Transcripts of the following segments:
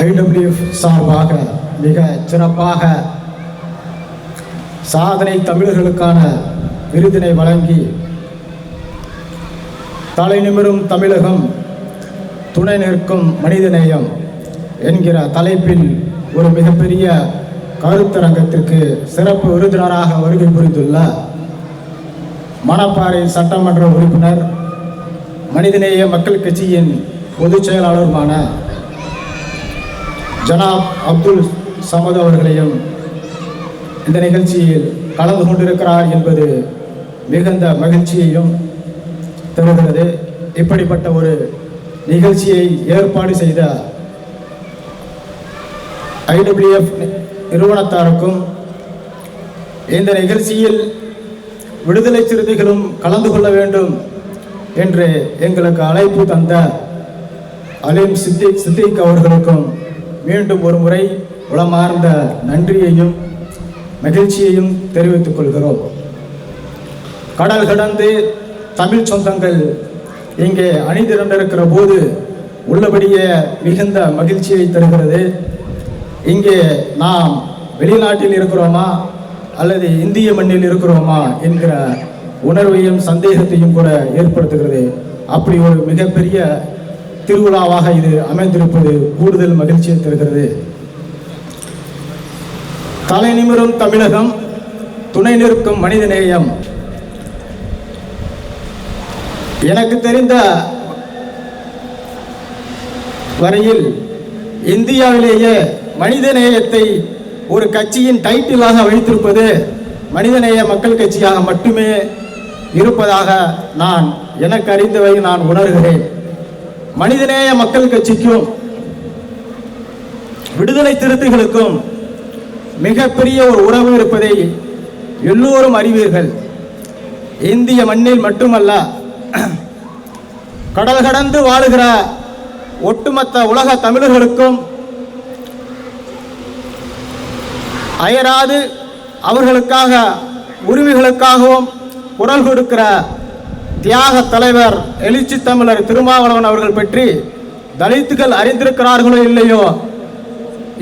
IWF சார்பாக மிக சிறப்பாக சாதனை தமிழர்களுக்கான விருதினை வழங்கி தலை நிமிரும் தமிழகம் துணை நிற்கும் மனிதநேயம் என்கிற தலைப்பில் ஒரு மிகப்பெரிய கருத்தரங்கத்திற்கு சிறப்பு விருதினராக வருகை புரிந்துள்ள மணப்பாறை சட்டமன்ற உறுப்பினர் மனிதநேய மக்கள் கட்சியின் பொதுச் செயலாளருமான ஜனாப் அப்துல் சமத் அவர்களையும் இந்த நிகழ்ச்சியில் கலந்து கொண்டிருக்கிறார் என்பது மிகுந்த மகிழ்ச்சியையும் தருகிறது. இப்படிப்பட்ட ஒரு நிகழ்ச்சியை ஏற்பாடு செய்த ஐடபிள்யூஎஃப் நிறுவனத்தாருக்கும் இந்த நிகழ்ச்சியில் விடுதலை சிறுத்தைகளும் கலந்து கொள்ள வேண்டும் என்று எங்களுக்கு அழைப்பு தந்த அலீம் சித்திக் சித்திக் அவர்களுக்கும் மீண்டும் ஒரு முறை உளமார்ந்த நன்றியையும் மகிழ்ச்சியையும் தெரிவித்துக் கொள்கிறோம். கடல் கடந்து தமிழ் சொந்தங்கள் இங்கே அணிதிரண்டிருக்கிற போது உள்ளபடியே மிகுந்த மகிழ்ச்சியை தருகிறது. இங்கே நாம் வெளிநாட்டில் இருக்கிறோமா அல்லது இந்திய மண்ணில் இருக்கிறோமா என்கிற உணர்வையும் சந்தேகத்தையும் கூட ஏற்படுத்துகிறது. அப்படி ஒரு மிகப்பெரிய திருவிழாவாக இது அமைந்திருப்பது கூடுதல் மகிழ்ச்சியை தருகிறது. தலை நிமிரும் தமிழகம் துணை நிற்கும் மனிதநேயம் எனக்கு தெரிந்த வரையில் இந்தியாவிலேயே மனிதநேயத்தை ஒரு கட்சியின் டைட்டிலாக வைத்திருப்பது மனிதநேய மக்கள் கட்சியாக மட்டுமே இருப்பதாக நான் எனக்கு அறிந்தவை நான் உணர்கிறேன். மனிதநேய மக்கள் கட்சிக்கும் விடுதலை திருத்துகளுக்கும் மிகப்பெரிய ஒரு உறவு இருப்பதை எல்லோரும் அறிவீர்கள். இந்திய மண்ணில் மட்டுமல்ல கடல் கடந்து வாழுகிற ஒட்டுமொத்த உலக தமிழர்களுக்கும் அயராது அவர்களுக்காக உரிமைகளுக்காகவும் குரல் கொடுக்கிற தியாக தலைவர் எழுச்சி தமிழர் திருமாவளவன் அவர்கள் பற்றி தலித்துகள் அறிந்திருக்கிறார்களோ இல்லையோ?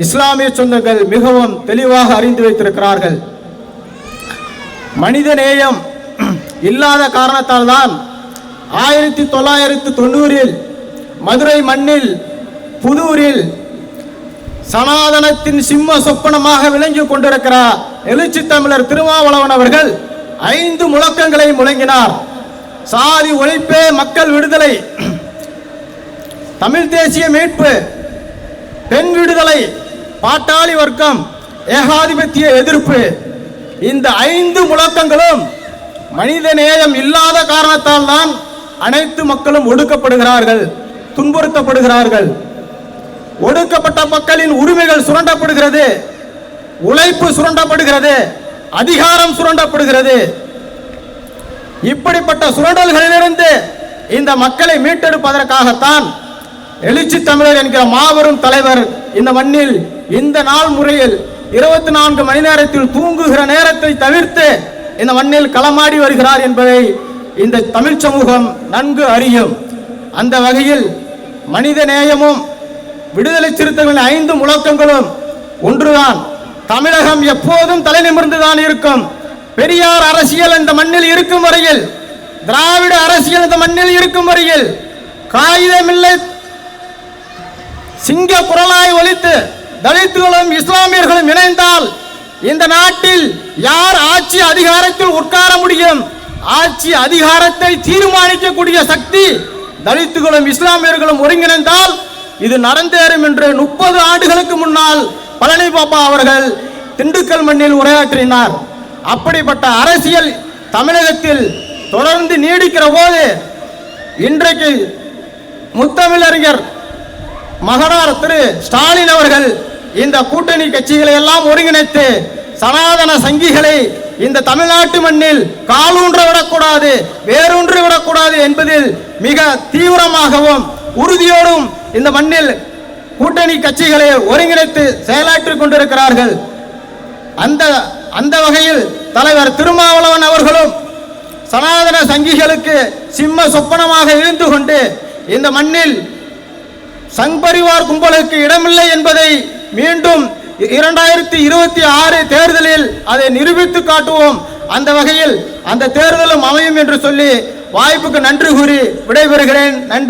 இஸ்லாமிய சொந்தங்கள் மிகவும் தெளிவாக அறிந்து வைத்திருக்கிறார்கள். மனித நேயம் இல்லாத காரணத்தால் தான் ஆயிரத்தி தொள்ளாயிரத்தி தொண்ணூறில் மதுரை மண்ணில் புதூரில் சனாதனத்தின் சிம்ம சொப்பனமாக விளங்கி கொண்டிருக்கிறார் எழுச்சி தமிழர் திருமாவளவன் அவர்கள் ஐந்து முழக்கங்களை முழங்கினார். சாதி ஒழிப்பே மக்கள் விடுதலை. தமிழ் தேசிய மீட்பு பெண் விடுதலை பாட்டாளி வர்க்கம் ஏகாதிபத்திய எதிர்ப்பு. இந்த ஐந்து முழக்கங்களும் மனித நேயம் இல்லாத காரணத்தால் தான் அனைத்து மக்களும் ஒடுக்கப்படுகிறார்கள் துன்புறுத்தப்படுகிறார்கள். ஒடுக்கப்பட்ட மக்களின் உரிமைகள் சுரண்டப்படுகிறது உழைப்பு சுரண்டப்படுகிறது அதிகாரம் சுரண்டப்படுகிறது. இப்படிப்பட்ட சுரண்டல்களிலிருந்து இந்த மக்களை மீட்டெடுப்பதற்காகத்தான் எழுச்சி தமிழர் என்கிற மாபெரும் தலைவர் இந்த மண்ணில் இந்த நாள் முறையில் இருபத்தி நான்கு மணி நேரத்தில் தூங்குகிற நேரத்தை தவிர்த்து இந்த மண்ணில் களமாடி வருகிறார் என்பதை இந்த தமிழ் சமூகம் நன்கு அறியும். அந்த வகையில் மனித நேயமும் விடுதலை சிறுத்தைகளின் ஐந்து முழக்கங்களும் ஒன்றுதான். தமிழகம் எப்போதும் தலை நிமிர்ந்துதான் இருக்கும். பெரியார் அரசியல் அந்த மண்ணில் இருக்கும் வரையில் திராவிட அரசியல் இந்த மண்ணில் இருக்கும் வரையில் காகிதமில்லை சிங்க குரலாய் ஒழித்து தலித்துகளும் இஸ்லாமியர்களும் இணைந்தால் இந்த நாட்டில் யார் ஆட்சி அதிகாரத்தில் உட்கார முடியும்? ஆட்சி அதிகாரத்தை தீர்மானிக்கக்கூடிய சக்தி தலித்துகளும் இஸ்லாமியர்களும் ஒருங்கிணைந்தால் இது நடந்தேறும் என்று முப்பது ஆண்டுகளுக்கு முன்னால் பழனி பாப்பா அவர்கள் திண்டுக்கல் மண்ணில் உரையாற்றினார். அப்படிப்பட்ட அரசியல் தமிழகத்தில் தொடர்ந்து நீடிக்கிற போது இன்றைக்கு முத்தமிழறிஞர் மகனார் திரு ஸ்டாலின் அவர்கள் இந்த கூட்டணி கட்சிகளை எல்லாம் ஒருங்கிணைத்து சனாதன சங்கிகளை இந்த தமிழ்நாட்டு மண்ணில் காலூன்ற விடக்கூடாது வேரூன்று விடக்கூடாது என்பதில் மிக தீவிரமாகவும் உறுதியோடும் இந்த மண்ணில் கூட்டணி கட்சிகளை ஒருங்கிணைத்து செயலாற்றிக் கொண்டிருக்கிறார்கள். அந்த அந்த வகையில் தலைவர் திருமாவளவன் அவர்களும் சனாதன சங்கிகளுக்கு சிம்ம சொப்பனமாக இருந்து கொண்டு இந்த மண்ணில் சங் பரிவார் கும்பலுக்கு இடமில்லை என்பதை மீண்டும் இரண்டாயிரத்தி இருபத்தி ஆறு தேர்தலில் அதை நிரூபித்து காட்டுவோம். அந்த வகையில் அந்த தேர்தலும் அமையும் என்று சொல்லி வாய்ப்புக்கு நன்றி கூறி விடைபெறுகிறேன். நன்றி.